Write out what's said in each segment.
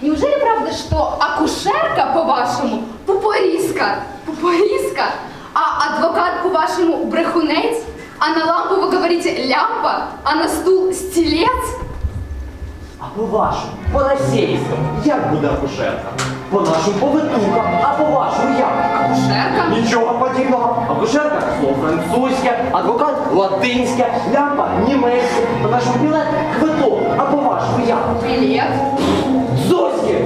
Неужели правда, что акушерка, по-вашему, пупоріска? Пупоріска? А адвокат, по-вашему, брехунець? А на лампу вы говорите лямпа? А на стул стілець? А по-вашому, по-російському, як буде акушерка? По-нашому повитуха, а по-вашому як? Акушерка? Нічого подібного. Акушерка слово французьке, адвокат латинське, лямпа німецьке, по-нашому білет квиток, а по-вашому як? Білет?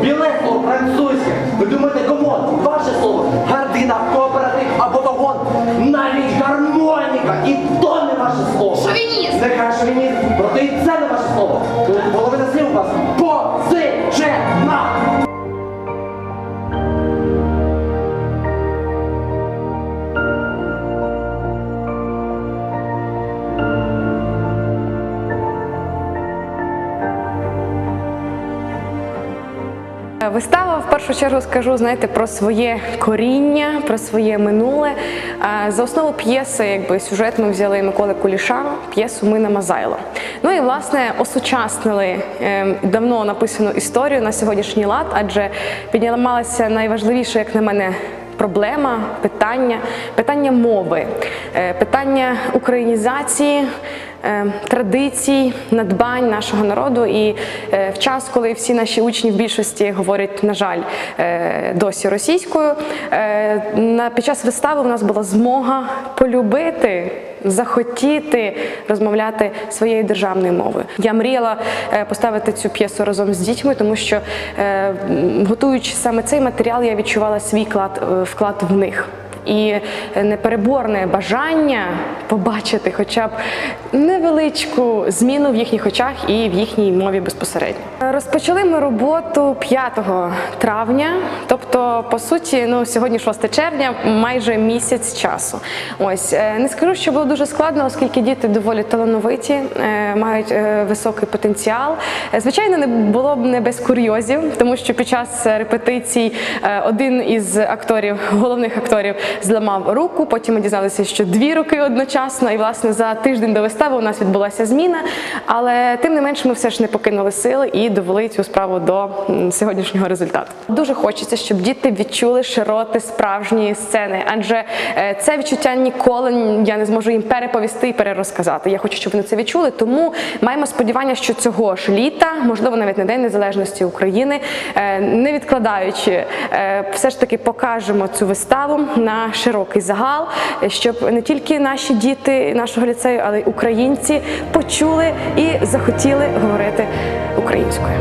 Білет слово французьке. Ви думаєте, кому? ваше слово, гардина, кооператив або вагон, навіть гармоніка, і то не ваше слово. Шовініст. Нехай Вистава в першу чергу скажу, знаєте, про своє коріння, про своє минуле. За основу п'єси, якби сюжет ми взяли Миколи Куліша, п'єсу Мина Мазайло. Ну і власне осучаснили е, давно написану історію на сьогоднішній лад, адже піднімалася найважливіша, як на мене, проблема, питання, питання мови, е, питання українізації. е, Традицій, надбань нашого народу, і е, в час, коли всі наші учні в більшості говорять, на жаль, досі російською, на під час вистави у нас була змога полюбити, захотіти розмовляти своєю державною мовою. Я мріяла е, поставити цю п'єсу разом з дітьми, тому що е, готуючи саме цей матеріал, я відчувала свій вклад, е, вклад в них. І непереборне бажання побачити хоча б невеличку зміну в їхніх очах і в їхній мові безпосередньо. Розпочали ми роботу 5 травня, тобто, по суті, ну сьогодні 6 червня, майже місяць часу. Ось е, не скажу, що було дуже складно, оскільки діти доволі талановиті, е, мають е, високий потенціал. Звичайно, не було б не без курйозів, тому що під час репетицій один із акторів, головних акторів, зламав руку. Потім ми дізналися, що дві руки одночасно, і власне за тиждень до вистави у нас відбулася зміна. Але тим не менш, ми все ж не покинули сили і довели цю справу до сьогоднішнього результату. Дуже хочеться, щоб діти відчули широти справжньої сцени, адже е, це відчуття ніколи я не зможу їм переповісти і перерозказати. Я хочу, щоб вони це відчули. Тому маємо сподівання, що цього ж літа, можливо, навіть на День Незалежності України, е, не відкладаючи, е, все ж таки покажемо цю виставу на широкий загал, щоб не тільки наші діти нашого ліцею, але й українці почули і захотіли говорити українською.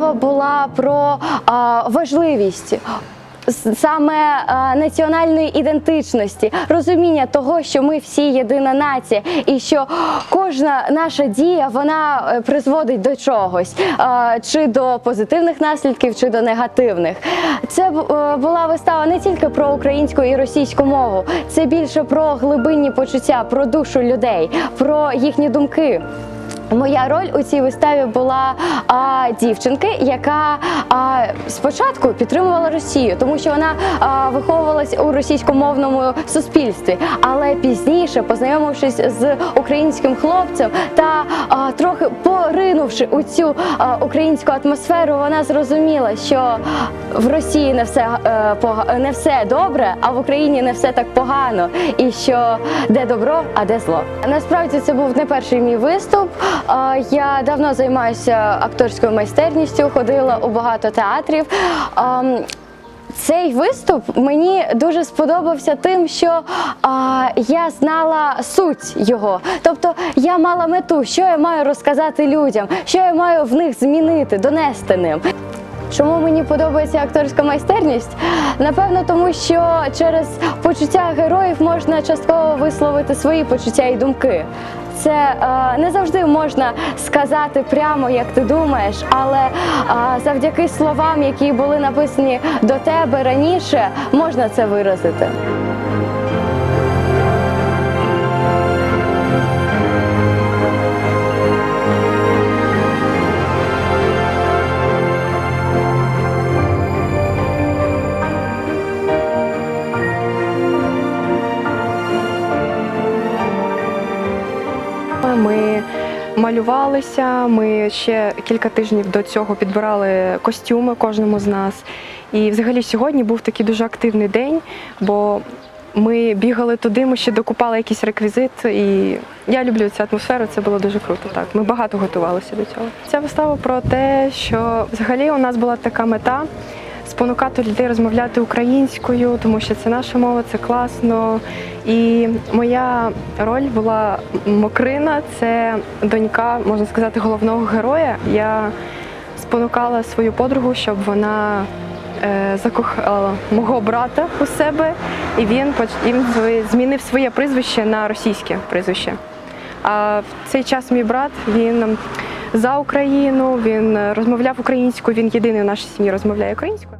Вистава була про а, важливість. Саме національної ідентичності, розуміння того, що ми всі єдина нація, і що кожна наша дія вона е, призводить до чогось, чи до позитивних наслідків, чи до негативних. Це е, була вистава не тільки про українську і російську мову, це більше про глибинні почуття, про душу людей, про їхні думки. Моя роль у цій виставі була а, дівчинки, яка а, спочатку підтримувала Росію, тому що вона а, виховувалась у російськомовному суспільстві. Але пізніше, познайомившись з українським хлопцем та а, трохи поринувши у цю а, українську атмосферу, вона зрозуміла, що в Росії не все е, пога- не все добре, а в Україні не все так погано, і що де добро, а де зло. Насправді це був не перший мій виступ. Я давно займаюся акторською майстерністю, ходила у багато театрів. Цей виступ мені дуже сподобався тим, що а, я знала суть його. Тобто я мала мету, що я маю розказати людям, що я маю в них змінити, донести ним. Чому мені подобається акторська майстерність? Напевно, тому що через почуття героїв можна частково висловити свої почуття і думки. Це е, не завжди можна сказати прямо, як ти думаєш, але е, завдяки словам, які були написані до тебе раніше, можна це виразити. Малювалися. Ми ще кілька тижнів до цього підбирали костюми кожному з нас. І взагалі сьогодні був такий дуже активний день, бо ми бігали туди, ми ще докупали якийсь реквізит. І я люблю цю атмосферу, це було дуже круто. Так, ми багато готувалися до цього. Ця вистава про те, що взагалі у нас була така мета спонукати людей розмовляти українською, тому що це наша мова, це класно. І моя роль була Мокрина, це донька, можна сказати, головного героя. Я спонукала свою подругу, щоб вона е, закохала мого брата у себе, і він змінив своє прізвище на російське прізвище. А в цей час мій брат він за Україну, він е, розмовляв українською, він єдиний в нашій сім'ї розмовляє українською.